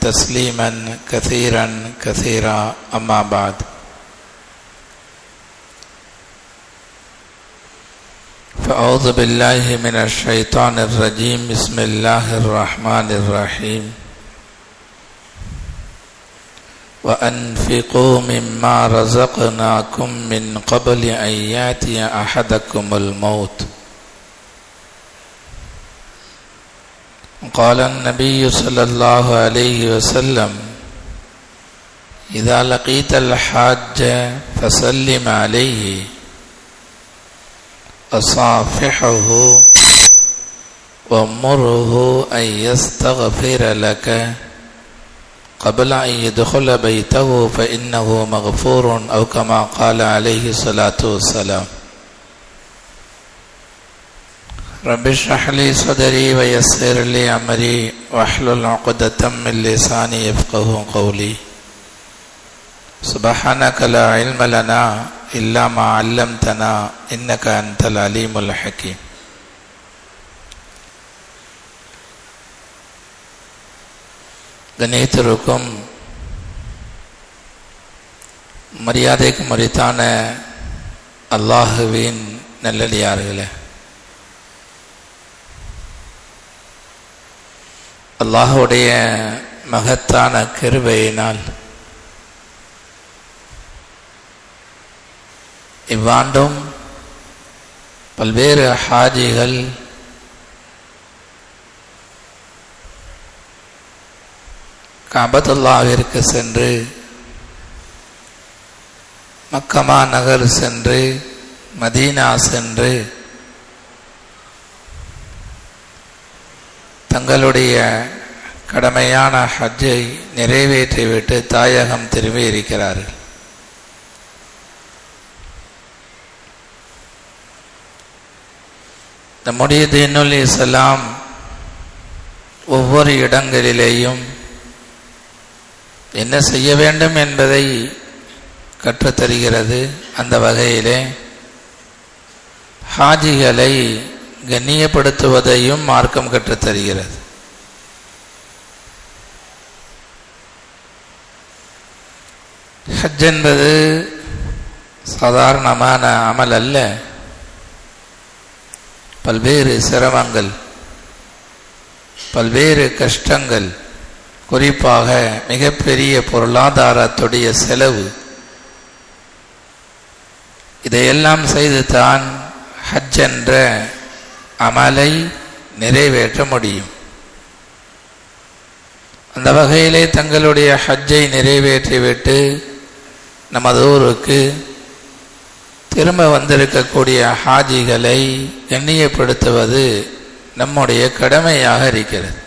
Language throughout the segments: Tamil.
تسليما كثيرا كثيرا أما بعد. فأعوذ بالله من الشيطان الرجيم. بسم الله الرحمن الرحيم. وأنفقوا مما رزقناكم من قبل أن يأتي أحدكم الموت. قال النبي صلى الله عليه وسلم إذا لقيت الحاج فسلم عليه وصافحه ومره أن يستغفر لك. قبل أن يدخل بيته فإنه مغفور أو كما قال عليه الصلاة والسلام. رب اشرح لي صدري ويسر لي امري واحلل عقدة من لساني يفقه قولي سبحانك لا علم لنا الا ما علمتنا انك انت العليم الحكيم கணியத்திற்கும் மரியாதைக்கு மறித்தான அல்லாஹுவின் நல்லடியார்களே அல்லாஹுடைய மகத்தான கிருபையினால் இவ்வாண்டும் பல்வேறு ஹாஜிகள் கபத்துல்லாவிற்கு சென்று மக்கமா நகர் சென்று மதீனா சென்று தங்களுடைய கடமையான ஹஜ்ஜை நிறைவேற்றிவிட்டு தாயகம் திரும்பி இருக்கிறார்கள். நம்முடைய தீனுல் இஸ்லாம் ஒவ்வொரு இடங்களிலேயும் என்ன செய்ய வேண்டும் என்பதை கற்றுத்தருகிறது. அந்த வகையிலே ஹாஜிகளை கண்ணியப்படுத்துவதையும் மார்க்கம் கற்றுத்தருகிறது. ஹஜ் என்பது சாதாரணமான அமல் அல்ல. பல்வேறு சிரமங்கள் பல்வேறு கஷ்டங்கள் குறிப்பாக மிகப்பெரிய பொருளாதாரத்துடைய செலவு. இதையெல்லாம் செய்து தான் ஹஜ் என்ற அமலை நிறைவேற்ற முடியும். அந்த வகையிலே தங்களுடைய ஹஜ்ஜை நிறைவேற்றிவிட்டு நமது ஊருக்கு திரும்ப வந்திருக்கக்கூடிய ஹாஜிகளை எண்ணியப்படுத்துவது நம்முடைய கடமையாக இருக்கிறது.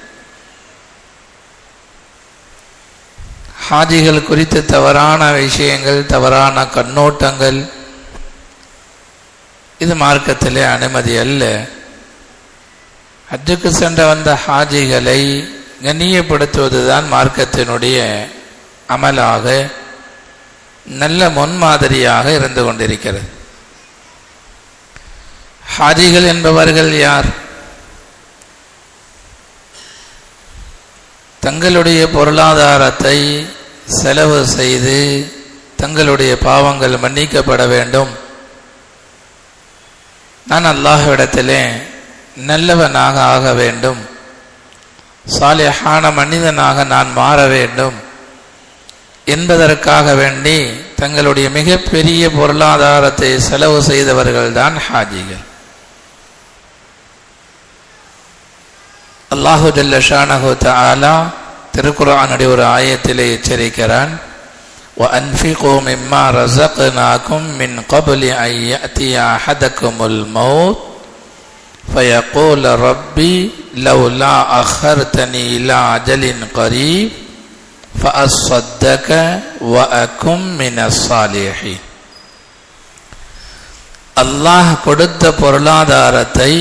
ஹாஜிகள் குறித்து தவறான விஷயங்கள் தவறான கண்ணோட்டங்கள் இது மார்க்கத்திலே அனுமதி அல்ல. ஹஜ்ஜுக்கு சென்ற வந்த ஹாஜிகளை கண்ணியப்படுத்துவதுதான் மார்க்கத்தினுடைய அமலாக நல்ல முன்மாதிரியாக இருந்து கொண்டிருக்கிறது. ஹாஜிகள் என்பவர்கள் யார்? தங்களுடைய பொருளாதாரத்தை செலவு செய்து தங்களுடைய பாவங்கள் மன்னிக்கப்பட வேண்டும். நான் அல்லாஹ்விடத்திலே நல்லவனாக ஆக வேண்டும் சாலிஹான மனிதனாக நான் மாற வேண்டும் என்பதற்காக வேண்டி தங்களுடைய மிகப்பெரிய பொருளாதாரத்தை செலவு செய்தவர்கள்தான் ஹாஜிகள் அல்லாஹு ஜல்ல ஷானஹு தஆலா திருக்குர்ஆனுடைய ஒரு ஆயத்திலே எச்சரிக்கிறான் وأنفقوا مما رزقناكم من قبل أن يأتي أحدكم الموت فيقول ربي لولا أخرتني إلى أجل قريب فأصدق وأكن من الصالحين அல்லாஹ் கொடுத்த பொருளாதாரத்தை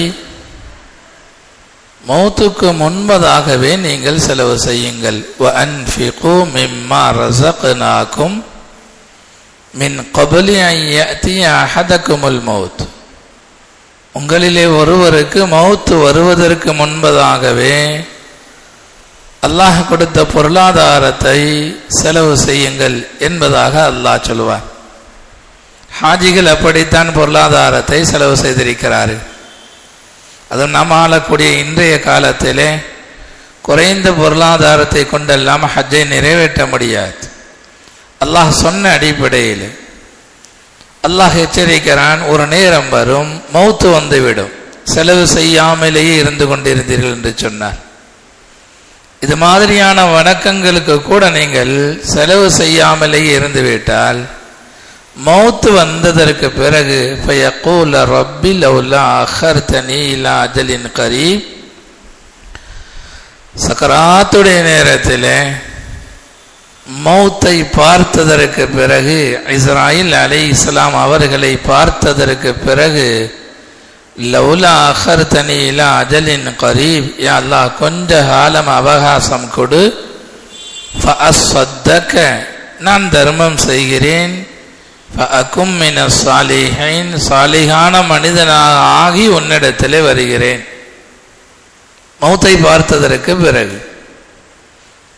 மௌத்துக்கு முன்பதாகவே நீங்கள் செலவு செய்யுங்கள் وَأَنْفِقُوا مِمَّا رَزَقْنَاكُمْ مِنْ قَبْلِ أَنْ يَأْتِيَ أَحَدَكُمُ الْمَوْتُ உங்களிலே ஒருவருக்கு மௌத்து வருவதற்கு முன்பதாகவே அல்லாஹ் கொடுத்த பொருளாதாரத்தை செலவு செய்யுங்கள் என்பதாக அல்லாஹ் சொல்லுவார் ஹாஜிகள் அப்படித்தான் பொருளாதாரத்தை செலவு செய்திருக்கிறார்கள். அதுவும் நாம் ஆளக்கூடிய இன்றைய காலத்திலே குறைந்த பொருளாதாரத்தை கொண்டெல்லாம் ஹஜ்ஜை நிறைவேற்ற முடியாது. அல்லாஹ் சொன்ன அடிப்படையில் அல்லாஹ் எச்சரிக்கிறான் ஒரு நேரம் வரும் மௌத்து வந்துவிடும். செலவு செய்யாமலேயே இருந்து கொண்டிருந்தீர்கள் என்று சொன்னார். இது மாதிரியான வணக்கங்களுக்கு கூட நீங்கள் செலவு செய்யாமலேயே இருந்துவிட்டால் மௌத்து வந்ததற்கு பிறகு ஃபயக்கூல ரப்பி லவ்லா அஹர்தனி இலா அஜலின் கரீப். சக்கராத்துடைய நேரத்தில் மௌத்தை பார்த்ததற்கு பிறகு இஸ்ராயில் அலை இஸ்லாம் அவர்களை பார்த்ததற்கு பிறகு லவுலா அஹர் தனியிலா அஜலின் கரீப் யா அல்லாஹ் கொஞ்ச காலம் அவகாசம் கொடு. ஃபஅஸ்வத்தக்க நான் தர்மம் செய்கிறேன். ஃபஅகும் மின சாலிஹைன் சாலிகான மனிதனாக ஆகி உன்னிடத்திலே வருகிறேன். மௌத்தை பார்த்ததற்கு பிறகு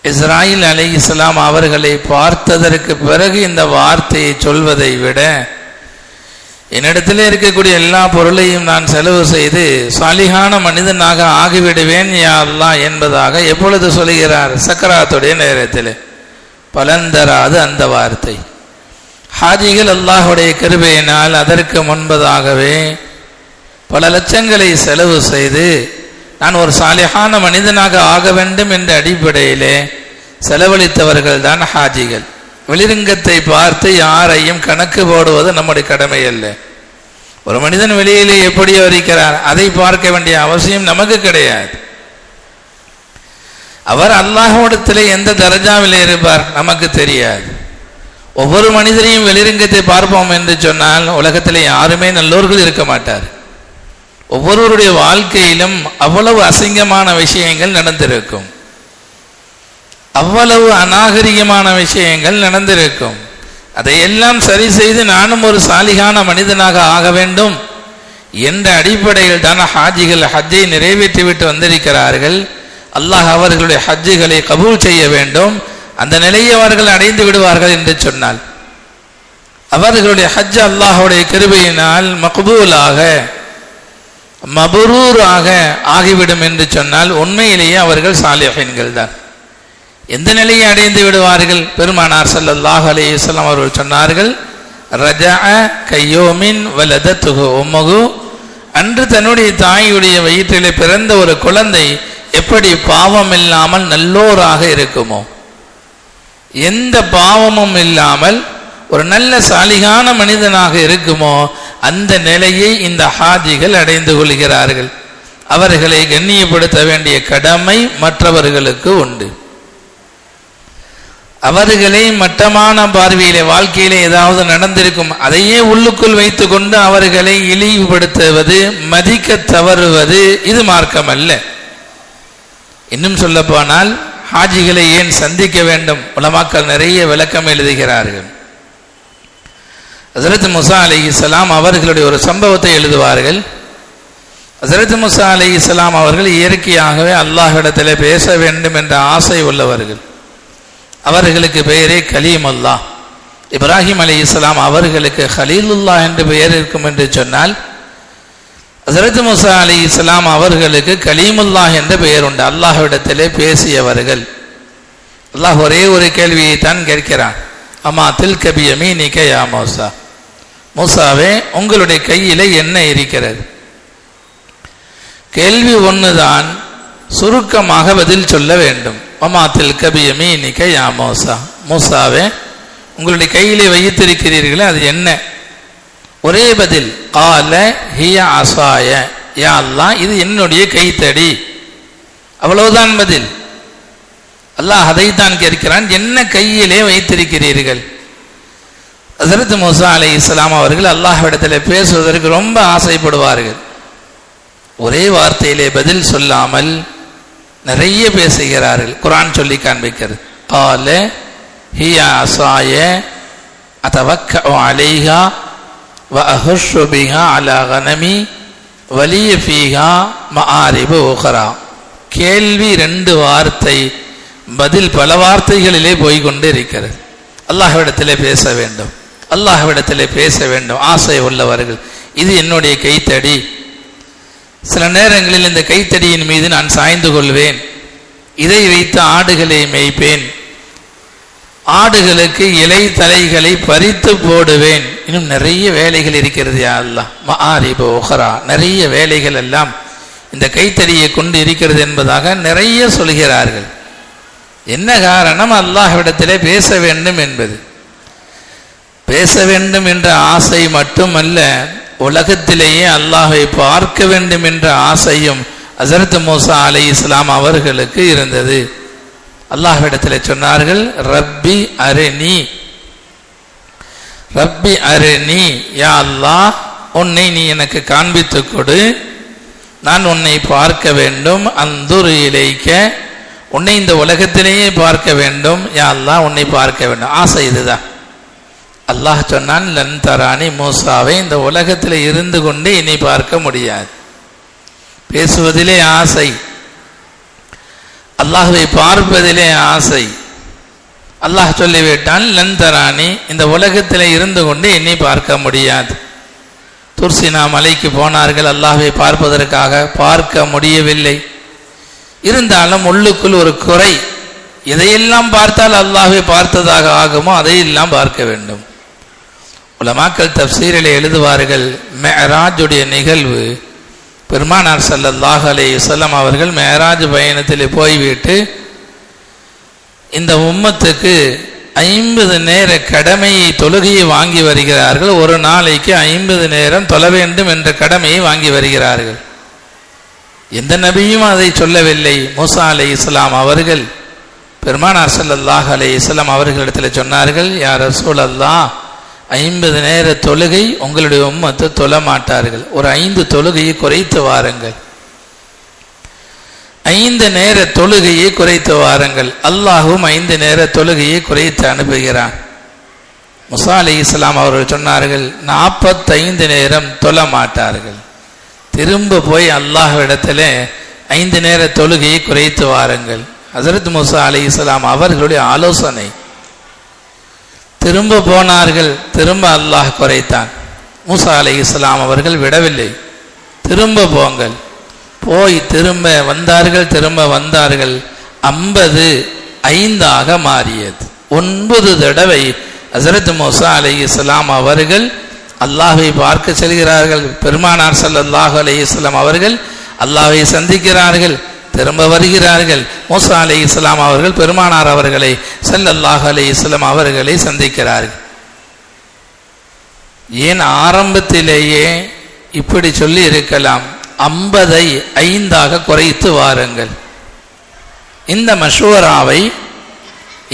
இஸ்ராயில் அலை இஸ்லாம் அவர்களை பார்த்ததற்கு பிறகு இந்த வார்த்தையை சொல்வதை விட என்னிடத்தில் இருக்கக்கூடிய எல்லா பொருளையும் நான் செலவு செய்து சாலிகான மனிதனாக ஆகிவிடுவேன் யா என்பதாக எப்பொழுது சொல்கிறார்? சக்கராத்துடைய நேரத்தில். பலன் தராது அந்த வார்த்தை. ஹாஜிகள் அல்லாஹுடைய கிருபையினால் அதற்கு முன்பதாகவே பல லட்சங்களை செலவு செய்து நான் ஒரு சாலிகான மனிதனாக ஆக வேண்டும் என்ற அடிப்படையிலே செலவழித்தவர்கள் தான் ஹாஜிகள். வெளிரங்கத்தை பார்த்து யாரையும் கணக்கு போடுவது நம்முடைய கடமை அல்ல ஒரு மனிதன் வெளியிலே எப்படி இருக்கிறார் அதை பார்க்க வேண்டிய அவசியம் நமக்கு கிடையாது. அவர் அல்லாஹோடத்தில் எந்த தரஜாவில் இருப்பார் நமக்கு தெரியாது. ஒவ்வொரு மனிதரையும் வெளிரங்கத்தை பார்ப்போம் என்று சொன்னால் உலகத்தில் யாருமே நல்லோர்கள் இருக்க மாட்டார் ஒவ்வொருவருடைய வாழ்க்கையிலும் அவ்வளவு அசிங்கமான விஷயங்கள் நடந்திருக்கும். அவ்வளவு அநாகரிகமான விஷயங்கள் நடந்திருக்கும். அதையெல்லாம் சரி செய்து நானும் ஒரு சாலிகான மனிதனாக ஆக வேண்டும் என்ற அடிப்படையில் தான் ஹாஜிகள் ஹஜ்ஜை நிறைவேற்றிவிட்டு வந்திருக்கிறார்கள். அல்லாஹ் அவர்களுடைய ஹஜ்ஜுகளை கபூல் செய்ய வேண்டும். அந்த நிலையை அவர்கள் அடைந்து விடுவார்கள் என்று சொன்னால். அவர்களுடைய ஹஜ் அல்லாஹுடைய கிருபையினால் மக்பூலாக மபரூராக ஆகிவிடும் என்று சொன்னால் உண்மையிலேயே அவர்கள் சாலிஹீன்கள் தான் எந்த நிலையை அடைந்து விடுவார்கள்? பெருமானார் சல்லாஹ் அலையுஸ்லாம் அவர்கள் சொன்னார்கள் ரஜா கையோமின் வலதத்துகு உம்மகு அன்று தன்னுடைய தாயுடைய வயிற்றிலே பிறந்த ஒரு குழந்தை எப்படி பாவம் இல்லாமல் நல்லோராக இருக்குமோ? எந்த பாவமும் இல்லாமல் ஒரு நல்ல சாலிகான மனிதனாக இருக்குமோ? அந்த நிலையை இந்த ஹாஜிகள் அடைந்து கொள்கிறார்கள். அவர்களை கண்ணியப்படுத்த வேண்டிய கடமை மற்றவர்களுக்கு உண்டு. அவர்களை மட்டமான பார்வையிலே வாழ்க்கையிலே ஏதாவது நடந்திருக்கும் அதையே உள்ளுக்குள் வைத்துக்கொண்டு அவர்களை இழிவுபடுத்துவது மதிக்க தவறுவது இது மார்க்கம் அல்ல இன்னும் சொல்ல போனால் ஹாஜிகளை ஏன் சந்திக்க வேண்டும்? உலமாக்கள் நிறைய விளக்கம் எழுதுகிறார்கள். ஹசரத் முசா அலி இஸ்லாம் அவர்களுடைய ஒரு சம்பவத்தை எழுதுவார்கள். ஹசரத் முசா அலி இஸ்லாம் அவர்கள் இயற்கையாகவே அல்லாஹிடத்தில் பேச வேண்டும் என்ற ஆசை உள்ளவர்கள். அவர்களுக்கு பெயரே கலீம் அல்லாஹ் இப்ராஹிம் அலி இஸ்லாம் அவர்களுக்கு ஹலீலுல்லா என்று பெயர் இருக்கும் என்று சொன்னால் ஹசரத் முசா அலி இஸ்லாம் அவர்களுக்கு கலீமுல்லாஹ் என்ற பெயர் உண்டு. அல்லாஹ்விடத்திலே பேசியவர்கள். அல்லாஹ் ஒரே ஒரு கேள்வியை தான் கேட்கிறான். அம்மா தில் கபி அமீனிக்க யா மூசாவே உங்களுடைய கையிலே என்ன இருக்கிறது. கேள்வி ஒன்றுதான் சுருக்கமாக பதில் சொல்ல வேண்டும். ஒமாத்தில் கபியமி நிக்க யா மோசா. மூசாவே உங்களுடைய கையிலே வைத்திருக்கிறீர்களே அது என்ன? ஒரே பதில் கால ஹிய அசாய. யா அல்லா இது என்னுடைய கைத்தடி. அவ்வளவுதான் பதில். அல்லாஹ் அதைத்தான் கேட்கிறான் என்ன கையிலே வைத்திருக்கிறீர்கள்? ஹசரத் மூசா அலி இஸ்லாம் அவர்கள் அல்லாஹ்விடத்தில் பேசுவதற்கு ரொம்ப ஆசைப்படுவார்கள். ஒரே வார்த்தையிலே பதில் சொல்லாமல் நிறைய பேசுகிறார்கள். குரான் சொல்லி காண்பிக்கிறது. ஆல ஹியா அசாய அதவக்க அலைஹா வ அஹுஷுபிஹா அலா கனமி வலிய ஃபீஹா ஆரிபு ஓஹரா கேள்வி ரெண்டு வார்த்தை பதில் பல வார்த்தைகளிலே போய்கொண்டு இருக்கிறது. அல்லாஹ்விடத்திலே பேச வேண்டும். அல்லாஹ்விடத்திலே பேச வேண்டும் ஆசை உள்ளவர்கள். இது என்னுடைய கைத்தடி. சில நேரங்களில் இந்த கைத்தடியின் மீது நான் சாய்ந்து கொள்வேன். இதை வைத்து ஆடுகளை மேய்ப்பேன். ஆடுகளுக்கு இலை தலைகளை பறித்து போடுவேன். இன்னும் நிறைய வேலைகள் இருக்கிறது யா அல்லாஹ். ஒஹரா உஹரா. நிறைய வேலைகள் எல்லாம் இந்த கைத்தடியை கொண்டு இருக்கிறது என்பதாக நிறைய சொல்கிறார்கள். என்ன காரணம்? அல்லாஹ்விடத்திலே பேச வேண்டும் என்பது. பேச வேண்டும் என்ற ஆசை மட்டுமல்ல உலகத்திலேயே அல்லாஹை பார்க்க வேண்டும் என்ற ஆசையும் அசரத் மோசா அலை இஸ்லாம் அவர்களுக்கு இருந்தது. அல்லாஹ்விடத்தில் சொன்னார்கள் ரப்பி அரணி ரப்பி அரணி யா அல்லாஹ் உன்னை நீ எனக்கு காண்பித்து கொடு. நான் உன்னை பார்க்க வேண்டும். அந்துரு இலைக்க உன்னை இந்த உலகத்திலேயே பார்க்க வேண்டும். யா அல்லாஹ் உன்னை பார்க்க வேண்டும். ஆசை இதுதான். அல்லாஹ் சொன்னான் லன் தராணி மூசாவை இந்த உலகத்தில் இருந்து கொண்டு இனி பார்க்க முடியாது. பேசுவதிலே ஆசை. அல்லாஹுவை பார்ப்பதிலே ஆசை. அல்லாஹ் சொல்லிவிட்டான் லன் தராணி இந்த உலகத்தில் இருந்து கொண்டு இனி பார்க்க முடியாது. துர்சினா மலைக்கு போனார்கள் அல்லாஹ்வை பார்ப்பதற்காக. பார்க்க முடியவில்லை. இருந்தாலும் உள்ளுக்குள் ஒரு குறை. எதையெல்லாம் பார்த்தால் அல்லாஹை பார்த்ததாக ஆகுமோ அதையெல்லாம் பார்க்க வேண்டும். உலமாக்கள் தப்சீரில் எழுதுவார்கள் மெஹராஜுடைய நிகழ்வு. பெருமானார் ஸல்லல்லாஹு அலைஹி வஸல்லம் அவர்கள் மேராஜ் பயணத்தில் போய்விட்டு இந்த உம்மத்துக்கு ஐம்பது நேர கடமையை தொழுகையை வாங்கி வருகிறார்கள். ஒரு நாளைக்கு ஐம்பது நேரம் தொழ வேண்டும் என்ற கடமையை வாங்கி வருகிறார்கள். எந்த நபியும் அதை சொல்லவில்லை. மூசா அலை இஸ்லாம் அவர்கள் பெருமானார் ஸல்லல்லாஹு அலைஹி இஸ்லாம் அவர்களிடத்தில் சொன்னார்கள் யார் ரசூல் அல்லாஹ் ஐம்பது நேர தொழுகை உங்களுடைய உம்மத்தை தொழ மாட்டார்கள். ஒரு ஐந்து தொழுகையை குறைத்து வாருங்கள். ஐந்து நேர தொழுகையை குறைத்து வாருங்கள். அல்லாஹும் ஐந்து நேர தொழுகையை குறைத்து அனுப்புகிறான். முசா அலி இஸ்லாம் அவர்கள் சொன்னார்கள் நாற்பத்தைந்து நேரம் தொழ மாட்டார்கள். திரும்ப போய் அல்லாஹ்விடத்தில் ஐந்து நேர தொழுகையை குறைத்து வாருங்கள். ஹசரத் முசா அலி இஸ்லாம் அவர்களுடைய ஆலோசனை திரும்ப போனார்கள் திரும்ப அல்லாஹ் குறைத்தான். மூசா அலை இஸ்லாம் அவர்கள் விடவில்லை. திரும்ப போங்கள். போய் திரும்ப வந்தார்கள் திரும்ப வந்தார்கள். ஐம்பது ஐந்தாக மாறியது. ஒன்பது தடவை ஹசரத் மூசா அலை இஸ்லாம் அவர்கள் அல்லாஹை பார்க்க செல்கிறார்கள். பெருமானார் ஸல்லல்லாஹு அலி இஸ்லாம் அவர்கள் அல்லாஹை சந்திக்கிறார்கள். திரும்ப வருகிறார்கள். மோசா அலி இஸ்லாம் அவர்கள் பெருமானார் அவர்களை ஸல்லல்லாஹு அலி இஸ்லாம் அவர்களை சந்திக்கிறார்கள். ஏன் ஆரம்பத்திலேயே இப்படி சொல்லி இருக்கலாம்? ஐம்பதை ஐந்தாக குறைத்து வாருங்கள். இந்த மஷூராவை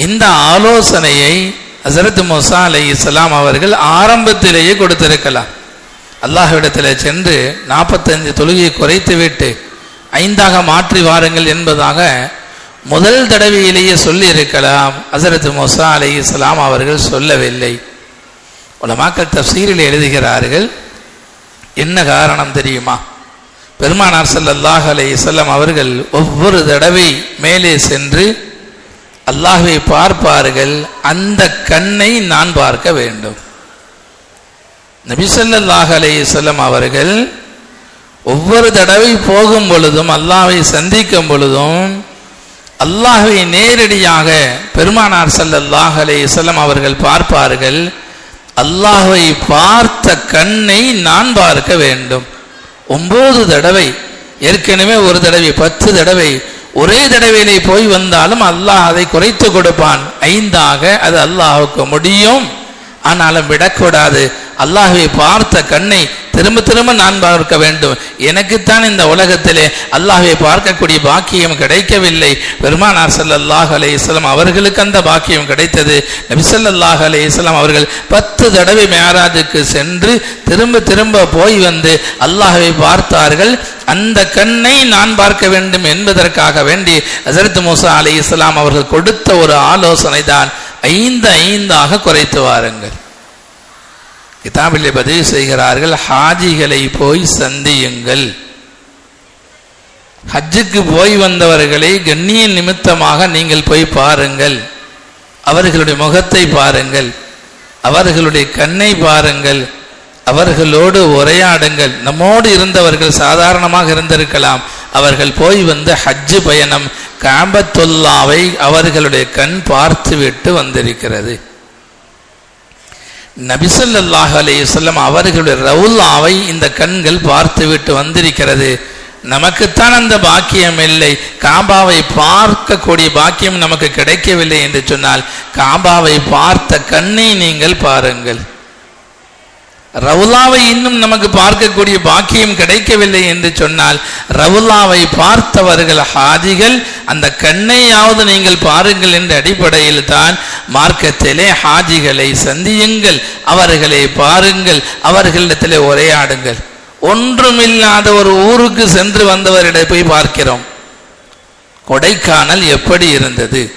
இந்த ஆலோசனையை ஹசரத் முசா அலி இஸ்லாம் அவர்கள் ஆரம்பத்திலேயே கொடுத்திருக்கலாம். அல்லாஹ்விடத்தில் சென்று நாற்பத்தஞ்சு தொழுகையை குறைத்து விட்டு ஐந்தாக மாற்றி வாருங்கள் என்பதாக முதல் தடவையிலேயே சொல்லியிருக்கலாம். ஹசரத் மோசா அலி இஸ்லாம் அவர்கள் சொல்லவில்லை. உலமாக்கள் தப்சீரில் எழுதுகிறார்கள் என்ன காரணம் தெரியுமா? பெருமானார் சல்லாஹ் அலி இஸ்லாம் அவர்கள் ஒவ்வொரு தடவை மேலே சென்று அல்லாஹ்வை பார்ப்பார்கள் அந்த கண்ணை நான் பார்க்க வேண்டும். நபி ஸல்லல்லாஹு அலைஹி வஸல்லம் அவர்கள் ஒவ்வொரு தடவை போகும் பொழுதும் அல்லாவை சந்திக்கும் பொழுதும் அல்லாஹை நேரடியாக பெருமானார் ஸல்லல்லாஹு அலைஹி அவர்கள் பார்ப்பார்கள் அல்லாஹை பார்த்த கண்ணை நான் பார்க்க வேண்டும். ஒன்பது தடவை ஏற்கனவே ஒரு தடவை பத்து தடவை ஒரே தடவையிலே போய் வந்தாலும் அல்லாஹ் அதை குறைத்து கொடுப்பான். ஐந்தாக அது அல்லாஹுக்கு முடியும். ஆனாலும் விடக்கூடாது. அல்லாஹுவை பார்த்த கண்ணை திரும்ப திரும்ப நான் பார்க்க வேண்டும். எனக்குத்தான் இந்த உலகத்திலே அல்லாஹை பார்க்கக்கூடிய பாக்கியம் கிடைக்கவில்லை. பெருமானார் சல்லாஹ் அலே வஸல்லம் அவர்களுக்கு அந்த பாக்கியம் கிடைத்தது. நபிசல்லாஹ் அலே இஸ்லாம் அவர்கள் பத்து தடவை மேராஜுக்கு சென்று திரும்ப திரும்ப போய் வந்து அல்லாஹை பார்த்தார்கள். அந்த கண்ணை நான் பார்க்க வேண்டும் என்பதற்காக வேண்டி ஹசரத் மூசா இஸ்லாம் அவர்கள் கொடுத்த ஒரு ஆலோசனை தான் ஐந்து ஐந்தாக குறைத்து வாருங்கள். கிதாபிலே பதிவு செய்கிறார்கள் ஹாஜிகளை போய் சந்தியுங்கள். ஹஜ்ஜுக்கு போய் வந்தவர்களை கண்ணிய நிமித்தமாக நீங்கள் போய் பாருங்கள். அவர்களுடைய முகத்தை பாருங்கள். அவர்களுடைய கண்ணை பாருங்கள். அவர்களோடு உரையாடுங்கள். நம்மோடு இருந்தவர்கள் சாதாரணமாக இருந்திருக்கலாம். அவர்கள் போய் வந்த ஹஜ்ஜு பயணம் காம்பத்துல்லாவை அவர்களுடைய கண் பார்த்துவிட்டு வந்திருக்கிறது. நபிசல்லாஹ் அலையம் அவர்களுடைய ரவுல்லாவை இந்த கண்கள் பார்த்துவிட்டு வந்திருக்கிறது. நமக்குத்தான் அந்த பாக்கியம் இல்லை. காபாவை பார்க்கக்கூடிய பாக்கியம் நமக்கு கிடைக்கவில்லை என்று சொன்னால் காபாவை பார்த்த கண்ணை நீங்கள் பாருங்கள். ரவுலாவை இன்னும் நமக்கு பார்க்கக்கூடிய பாக்கியம் கிடைக்கவில்லை என்று சொன்னால் ரவுலாவை பார்த்தவர்கள் ஹாஜிகள் அந்த கண்ணையாவது நீங்கள் பாருங்கள் என்ற அடிப்படையில் தான் மார்க்கத்திலே ஹாஜிகளை சந்தியுங்கள் அவர்களை பாருங்கள் அவர்களிடத்திலே உரையாடுங்கள். ஒன்றுமில்லாத ஒரு ஊருக்கு சென்று வந்தவரிடம் போய் பார்க்கிறோம். கொடைக்கானல் எப்படி இருந்தது?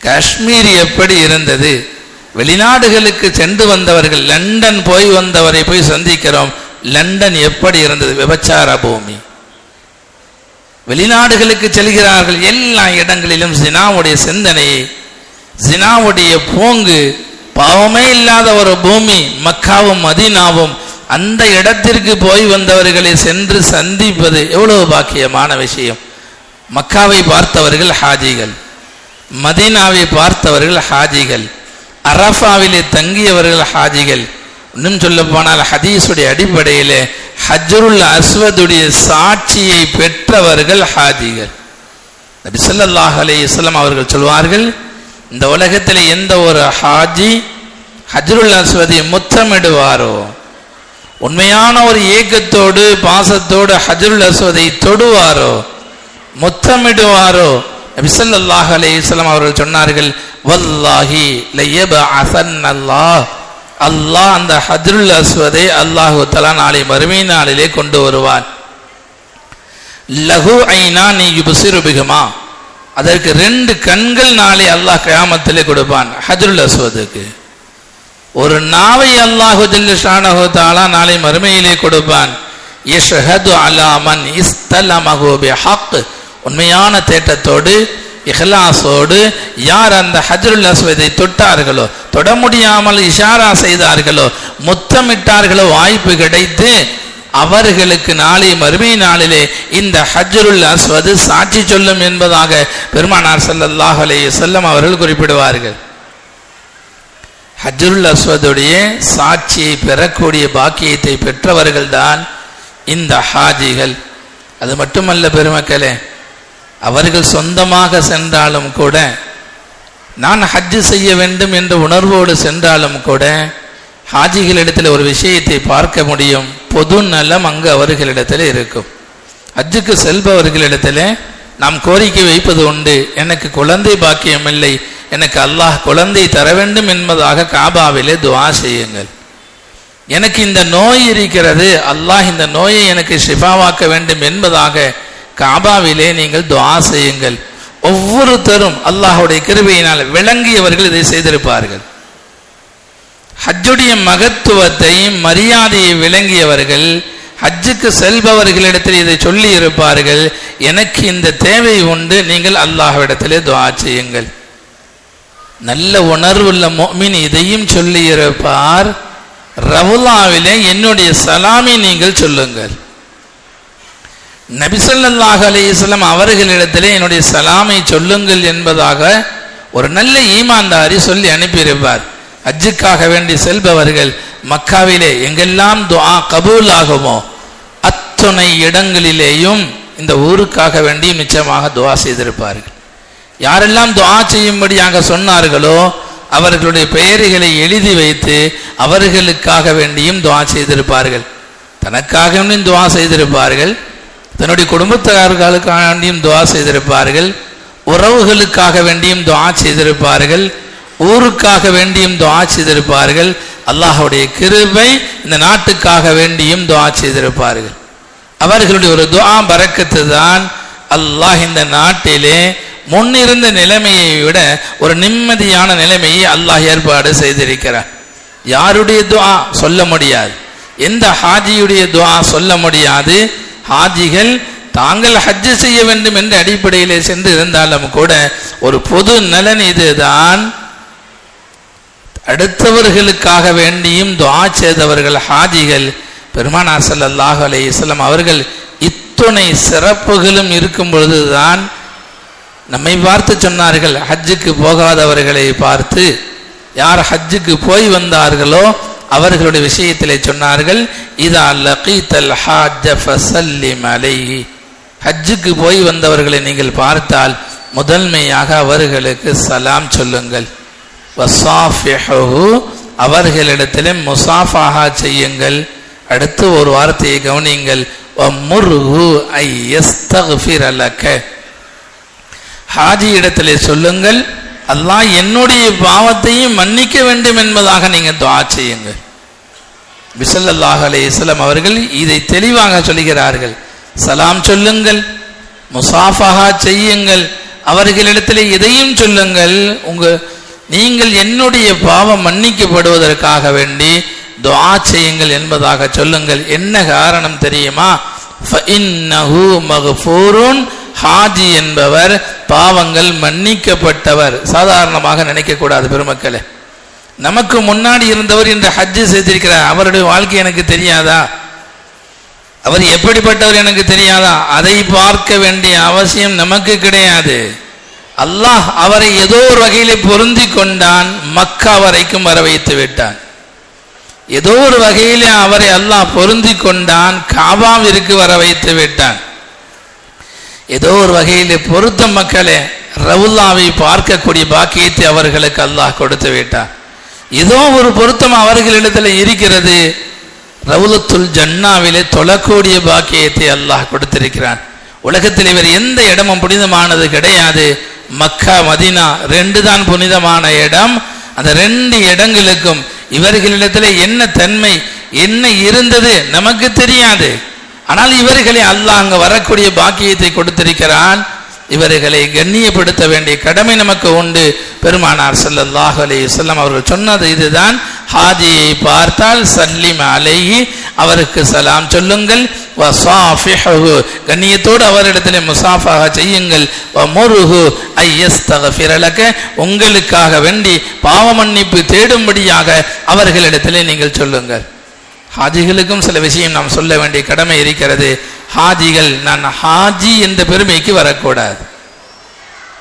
காஷ்மீர் எப்படி இருந்தது? வெளிநாடுகளுக்கு சென்று வந்தவர்கள் லண்டன் போய் வந்தவரை போய் சந்திக்கிறோம். லண்டன் எப்படி இருந்தது? விபச்சார பூமி. வெளிநாடுகளுக்கு செல்கிறார்கள் எல்லா இடங்களிலும் ஜினாவுடைய சிந்தனை ஜினாவுடைய போங்கு பாவமே இல்லாத ஒரு பூமி மக்காவும் மதீனாவும். அந்த இடத்திற்கு போய் வந்தவர்களை சென்று சந்திப்பது எவ்வளவு பாக்கியமான விஷயம். மக்காவை பார்த்தவர்கள் ஹாஜிகள் மதீனாவை பார்த்தவர்கள் ஹாஜிகள். அரஃபாவிலே தங்கியவர்கள் ஹாஜிகள். இன்னும் சொல்ல போனால் ஹதீஸுடைய அடிப்படையிலே ஹஜ்ருல் அஸ்வதுடைய சாட்சியை பெற்றவர்கள் ஹாஜிகள். நபி ஸல்லல்லாஹு அலைஹி அவர்கள் சொல்வார்கள் இந்த உலகத்தில் எந்த ஒரு ஹாஜி ஹஜ்ருல் அஸ்வதி முத்தமிடுவாரோ? உண்மையான ஒரு ஏக்கத்தோடு பாசத்தோடு ஹஜ்ருல் அஸ்வதை தொடுவாரோ? முத்தமிடுவாரோ? நபிசல்லாஹ் ஸல்லல்லாஹு அவர்கள் சொன்னார்கள் வல்லாஹி அல்லாஹ் அல்லாஹ் அந்த ஹத்ருல் அஸ்வதை அல்லாஹு தலா நாளை மறுமை நாளிலே கொண்டு வருவான். லஹு ஐனா நீ யுபசிருபிகமா அதற்கு ரெண்டு கண்கள் நாளை அல்லாஹ் கயாமத்திலே கொடுப்பான் ஹஜ்ருல் அஸ்வதுக்கு. ஒரு நாவை அல்லாஹு ஜல்லு தாலா நாளை மறுமையிலே கொடுப்பான் யஷ்ஹது அலா மன் இஸ்தலமஹு பிஹக். உண்மையான தேட்டத்தோடு இஹ்லாசோடு யார் அந்த ஹஜ்ருல் அஸ்வதை தொட்டார்களோ தொட முடியாமல் இஷாரா செய்தார்களோ முத்தமிட்டார்களோ வாய்ப்பு கிடைத்து அவர்களுக்கு நாளை மறுமை நாளிலே இந்த ஹஜ்ருல் அஸ்வது சாட்சி சொல்லும் என்பதாக பெருமானார் சல்லாஹ் அலைஹி செல்லம் அவர்கள் குறிப்பிடுவார்கள். ஹஜ்ருல் அஸ்வதுடைய சாட்சியை பெறக்கூடிய பாக்கியத்தை பெற்றவர்கள்தான் இந்த ஹாஜிகள். அது மட்டுமல்ல பெருமக்களே அவர்கள் சொந்தமாக சென்றாலும் கூட நான் ஹஜ்ஜு செய்ய வேண்டும் என்ற உணர்வோடு சென்றாலும் கூட ஹாஜிகளிடத்தில் ஒரு விஷயத்தை பார்க்க முடியும். பொது நலம் அங்கு அவர்களிடத்தில் இருக்கும். ஹஜ்ஜுக்கு செல்பவர்களிடத்தில் நாம் கோரிக்கை வைப்பது உண்டு. எனக்கு குழந்தை பாக்கியம் இல்லை. எனக்கு அல்லாஹ் குழந்தை தர வேண்டும் என்பதாக காபாவிலே துவா செய்யுங்கள். எனக்கு இந்த நோய் இருக்கிறது. அல்லாஹ் இந்த நோயை எனக்கு ஷிஃபாவாக்க வேண்டும் என்பதாக காபாவிலே நீங்கள் துவா செய்யுங்கள். ஒவ்வொருத்தரும் அல்லாஹுடைய கிருபையினால் விளங்கியவர்கள் இதை செய்திருப்பார்கள். ஹஜ்ஜுடைய மகத்துவத்தை மரியாதையை விளங்கியவர்கள் ஹஜ்ஜுக்கு செல்பவர்களிடத்தில் இதை சொல்லி இருப்பார்கள் எனக்கு இந்த தேவை உண்டு நீங்கள் அல்லாஹ்விடத்திலே துவா செய்யுங்கள். நல்ல உணர்வுள்ள மோமின் இதையும் சொல்லியிருப்பார். ரவுலாவிலே என்னுடைய சலாமை நீங்கள் சொல்லுங்கள். நபிசல்லாஹ் அலையம் அவர்களிடத்திலே என்னுடைய சலாமை சொல்லுங்கள் என்பதாக ஒரு நல்ல ஈமான்தாரி சொல்லி அனுப்பியிருப்பார். அஜுக்காக வேண்டி செல்பவர்கள் மக்காவிலே எங்கெல்லாம் துஆ கபூல் ஆகுமோ அத்துணை இடங்களிலேயும் இந்த ஊருக்காக வேண்டி நிச்சயமாக துவா செய்திருப்பார்கள். யாரெல்லாம் துவா செய்யும்படியாக சொன்னார்களோ அவர்களுடைய பெயர்களை எழுதி வைத்து அவர்களுக்காக வேண்டியும் துவா செய்திருப்பார்கள். தனக்காகவும் துவா செய்திருப்பார்கள். தன்னுடைய குடும்பத்தாரர்களுக்காக வேண்டியும் துவா செய்திருப்பார்கள். உறவுகளுக்காக வேண்டியும் துவா செய்திருப்பார்கள். ஊருக்காக வேண்டியும் துவா செய்திருப்பார்கள். அல்லாஹ்வுடைய கிருபை இந்த நாட்டுக்காக வேண்டியும் துவா செய்திருப்பார்கள். அவர்களுடைய ஒரு துவா பறக்கத்து தான் அல்லாஹ் இந்த நாட்டிலே முன்னிருந்த நிலைமையை விட ஒரு நிம்மதியான நிலைமையை அல்லாஹ் ஏற்பாடு செய்திருக்கிறார். யாருடைய துவா சொல்ல முடியாது. எந்த ஹாஜியுடைய துவா சொல்ல முடியாது. ஹாஜிகள் தாங்கள் ஹஜ்ஜு செய்ய வேண்டும் என்ற அடிப்படையிலே சென்று இருந்தாலும் கூட ஒரு பொது நலன் இதுதான். அடுத்தவர்களுக்காக வேண்டியும் துவா செய்தவர்கள் ஹாஜிகள். பெருமானார் சல்லாஹ் அலைஹி இஸ்லாம் அவர்கள் இத்துணை சிறப்புகளும் இருக்கும் பொழுதுதான் நம்மை பார்த்து சொன்னார்கள் ஹஜ்ஜுக்கு போகாதவர்களை பார்த்து யார் ஹஜ்ஜுக்கு போய் வந்தார்களோ அவர்களுடைய விஷயத்திலே சொன்னார்கள் இதா லகீத்தல் ஹாஜ ஃபஸல்லிம் அலைஹி. ஹஜ்ஜுக்கு போய் வந்தவர்களை நீங்கள் பார்த்தால் முதன்மையாக அவர்களுக்கு சலாம் சொல்லுங்கள். வசாஃபிஹு அவர்களிடத்திலே முசாஃபாஹா செய்யுங்கள். அடுத்து ஒரு வார்த்தையை கவனியுங்கள். ஐ ஹாஜி இடத்திலே சொல்லுங்கள் அல்லாஹ் என்னுடைய பாவத்தையும் மன்னிக்க வேண்டும் என்பதாக நீங்கள் துவா செய்யுங்கள். பிசல்லாஹ் அலையம் அவர்கள் இதை தெளிவாக சொல்கிறார்கள். சலாம் சொல்லுங்கள் முசாஃபஹா செய்யுங்கள் அவர்களிடத்திலே இதையும் சொல்லுங்கள் உங்க நீங்கள் என்னுடைய பாவம் மன்னிக்கப்படுவதற்காக வேண்டி துவா செய்யுங்கள் என்பதாக சொல்லுங்கள். என்ன காரணம் தெரியுமா? ஹாஜி என்பவர் பாவங்கள் மன்னிக்கப்பட்டவர். சாதாரணமாக நினைக்கக்கூடாது பெருமக்களே. நமக்கு முன்னாடி இருந்தவர் இன்று ஹஜ்ஜு செய்திருக்கிறார் அவருடைய வாழ்க்கை எனக்கு தெரியாதா? அவர் எப்படிப்பட்டவர் எனக்கு தெரியாதா? அதை பார்க்க வேண்டிய அவசியம் நமக்கு கிடையாது. அல்லாஹ் அவரை ஏதோ ஒரு வகையில் பொருந்தி கொண்டான் மக்கா வரைக்கும் வர வைத்து விட்டான். ஏதோ ஒரு வகையில் அவரை அல்லாஹ் பொருந்தி கொண்டான் காபாவிற்கு வர வைத்து விட்டான். ஏதோ ஒரு வகையில் பொருத்த மக்களே ரவுல்லாவை பார்க்கக்கூடிய பாக்கியத்தை அவர்களுக்கு அல்லாஹ் கொடுத்து விட்டார் ஏதோ ஒரு பொருத்தம் அவர்களிடத்தில் இருக்கிறது. ரவுலத்துல் ஜன்னாவிலே தொழக்கூடிய பாக்கியத்தை அல்லாஹ் கொடுத்திருக்கிறான். உலகத்தில் இவர் எந்த இடமும் புனிதமானது கிடையாது. மக்கா மதினா ரெண்டு தான் புனிதமான இடம். அந்த ரெண்டு இடங்களுக்கும் இவர்களிடத்தில் என்ன தன்மை என்ன இருந்தது நமக்கு தெரியாது. ஆனால் இவர்களை அல்லாஹ் அங்கே வரக்கூடிய பாக்கியத்தை கொடுத்திருக்கிறான். இவர்களை கண்ணியப்படுத்த வேண்டிய கடமை நமக்கு உண்டு. பெருமானார் சல்லாஹ் அலி சொல்லம் அவர்கள் சொன்னது இதுதான். ஹாஜியை பார்த்தால் சல்லிம் அலைகி அவருக்கு சலாம் சொல்லுங்கள். வசாஃபிஹு கண்ணியத்தோடு அவரிடத்திலே முசாஃபாக செய்யுங்கள். வமுருஹு ஐயஸ்தகஃபிர லக உங்களுக்காக வேண்டி பாவ மன்னிப்பு தேடும்படியாக அவர்களிடத்திலே நீங்கள் சொல்லுங்கள். ஹாஜிகளுக்கும் சில விஷயம் நாம் சொல்ல வேண்டிய கடமை இருக்கிறது. ஹாஜிகள் நான் ஹாஜி என்ற பெருமைக்கு வரக்கூடாது.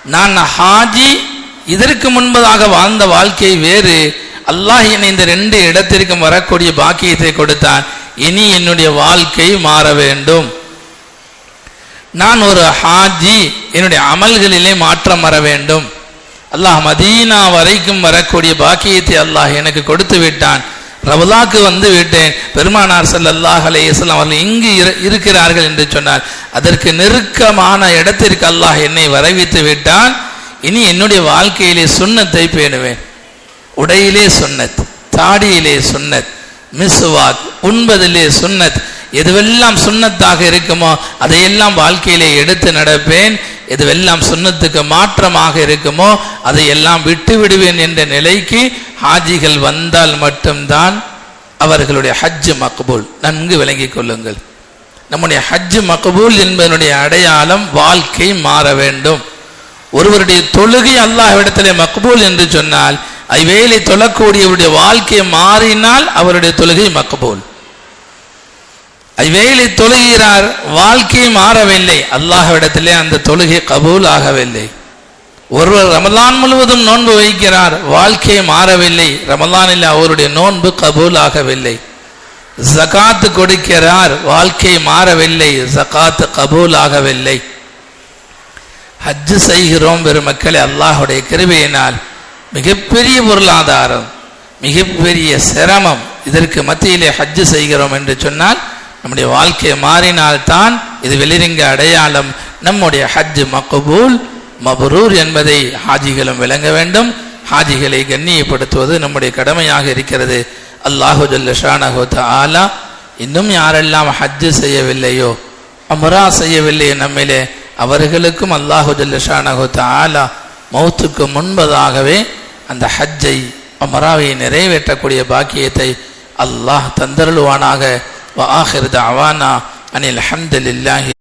நான் ஹாஜி இதற்கு முன்பதாக வாழ்ந்த வாழ்க்கை வேறு. அல்லாஹ் என்னை இந்த ரெண்டு இடத்திற்கும் வரக்கூடிய பாக்கியத்தை கொடுத்தான். இனி என்னுடைய வாழ்க்கை மாற வேண்டும். நான் ஒரு ஹாஜி என்னுடைய அமல்களிலே மாற்றம் வர வேண்டும். அல்லாஹ் மதீனா வரைக்கும் வரக்கூடிய பாக்கியத்தை அல்லாஹ் எனக்கு கொடுத்து விட்டான். ரவுலாக்கு வந்து விட்டேன். பெருமானார் ஸல்லல்லாஹு அலைஹி வஸல்லம் அவர்கள் இங்கு இரு- இருக்கிறார்கள் என்று சொன்னார். அதற்கு நெருக்கமான இடத்திற்கு அல்லாஹ் என்னை வரவித்து விட்டான். இனி என்னுடைய வாழ்க்கையிலே சுண்ணத்தை பேணுவேன். உடையிலே சுன்னத் தாடியிலே சுன்னத் மிஸ்வாக் உண்பதிலே சுண்ணத் எதுவெல்லாம் சுண்ணத்தாக இருக்குமோ அதையெல்லாம் வாழ்க்கையிலே எடுத்து நடப்பேன். எதுவெல்லாம் சுண்ணத்துக்கு மாற்றமாக இருக்குமோ அதையெல்லாம் விட்டு விடுவேன் என்ற நிலைக்கு ஹாஜிகள் வந்தால் மட்டும்தான் அவர்களுடைய ஹஜ்ஜு மக்பூல். நன்கு விளங்கிக் கொள்ளுங்கள். நம்முடைய ஹஜ்ஜு மக்பூல் என்பதனுடைய அடையாளம் வாழ்க்கை மாற வேண்டும். ஒருவருடைய தொழுகை அல்லாஹ்விடத்திலே மக்பூல் என்று சொன்னால் ஐவேலை தொழக்கூடியவருடைய வாழ்க்கை மாறினால் அவருடைய தொழுகை மக்பூல். ஐவேளை தொழுகிறார் வாழ்க்கை மாறவில்லை. அல்லாஹ்விடத்திலே அந்த தொழுகை கபூல் ஆகவில்லை. ஒருவர் ரமலான் முழுவதும் நோன்பு வைக்கிறார் வாழ்க்கை மாறவில்லை. ரமலானில் அவருடைய நோன்பு கபூல் ஆகவில்லை. ஜகாத்து கொடுக்கிறார் வாழ்க்கை மாறவில்லை. ஜகாத்து கபூல் ஆகவில்லை. ஹஜ்ஜு செய்கிறோம் பெருமக்களே அல்லாஹுடைய கிருபையினால். மிகப்பெரிய பொருளாதாரம் மிகப்பெரிய சிரமம். இதற்கு மத்தியிலே ஹஜ்ஜு செய்கிறோம் என்று சொன்னால் நம்முடைய வாழ்க்கையை மாறினால்தான் இது வெளிரிங்க அடையாளம். நம்முடைய ஹஜ் மக்கபூல் மபரூர் என்பதை ஹாஜிகளும் விளங்க வேண்டும். ஹாஜிகளை கண்ணியப்படுத்துவது நம்முடைய கடமையாக இருக்கிறது. அல்லாஹு ஜல்லஷானஹு ஆலா இன்னும் யாரெல்லாம் ஹஜ்ஜு செய்யவில்லையோ அமரா செய்யவில்லையோ நம்மிலே அவர்களுக்கும் அல்லாஹு ஜல்லஷானஹு ஆலா மௌத்துக்கு முன்பதாகவே அந்த ஹஜ்ஜை அமராவை நிறைவேற்றக்கூடிய பாக்கியத்தை அல்லாஹ் தந்தருளுவானாக. وآخر دعوانا أن الحمد لله